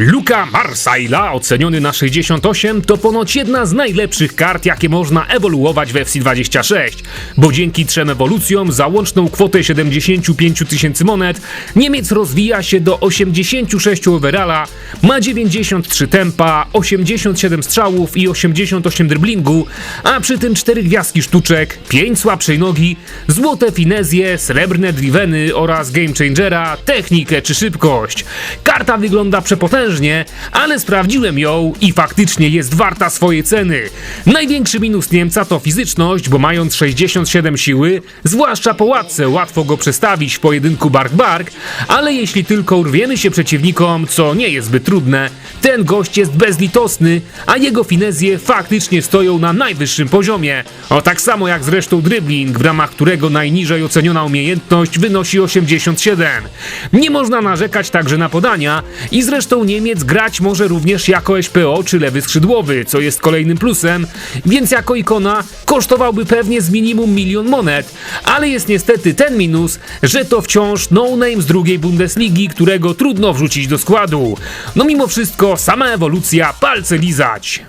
Luka Marsaila, oceniony na 68, to ponoć jedna z najlepszych kart, jakie można ewoluować w FC26, bo dzięki trzem ewolucjom za łączną kwotę 75 tysięcy monet Niemiec rozwija się do 86 overalla, ma 93 tempa, 87 strzałów i 88 driblingu, a przy tym 4 gwiazdki sztuczek, 5 słabszej nogi, złote finezje, srebrne driveny oraz game changera, technikę czy szybkość. Karta wygląda przepotężnie, ale sprawdziłem ją i faktycznie jest warta swojej ceny. Największy minus Niemca to fizyczność, bo mając 67 siły, zwłaszcza po łatce łatwo go przestawić w pojedynku bark-bark, ale jeśli tylko urwiemy się przeciwnikom, co nie jest zbyt trudne, ten gość jest bezlitosny, a jego finezje faktycznie stoją na najwyższym poziomie. O tak samo jak zresztą dribbling, w ramach którego najniżej oceniona umiejętność wynosi 87. Nie można narzekać także na podania i zresztą Niemiec grać może również jako SPO czy lewy skrzydłowy, co jest kolejnym plusem, więc jako ikona kosztowałby pewnie z minimum milion monet, ale jest niestety ten minus, że to wciąż no-name z drugiej Bundesligi, którego trudno wrzucić do składu. No mimo wszystko sama ewolucja palce lizać.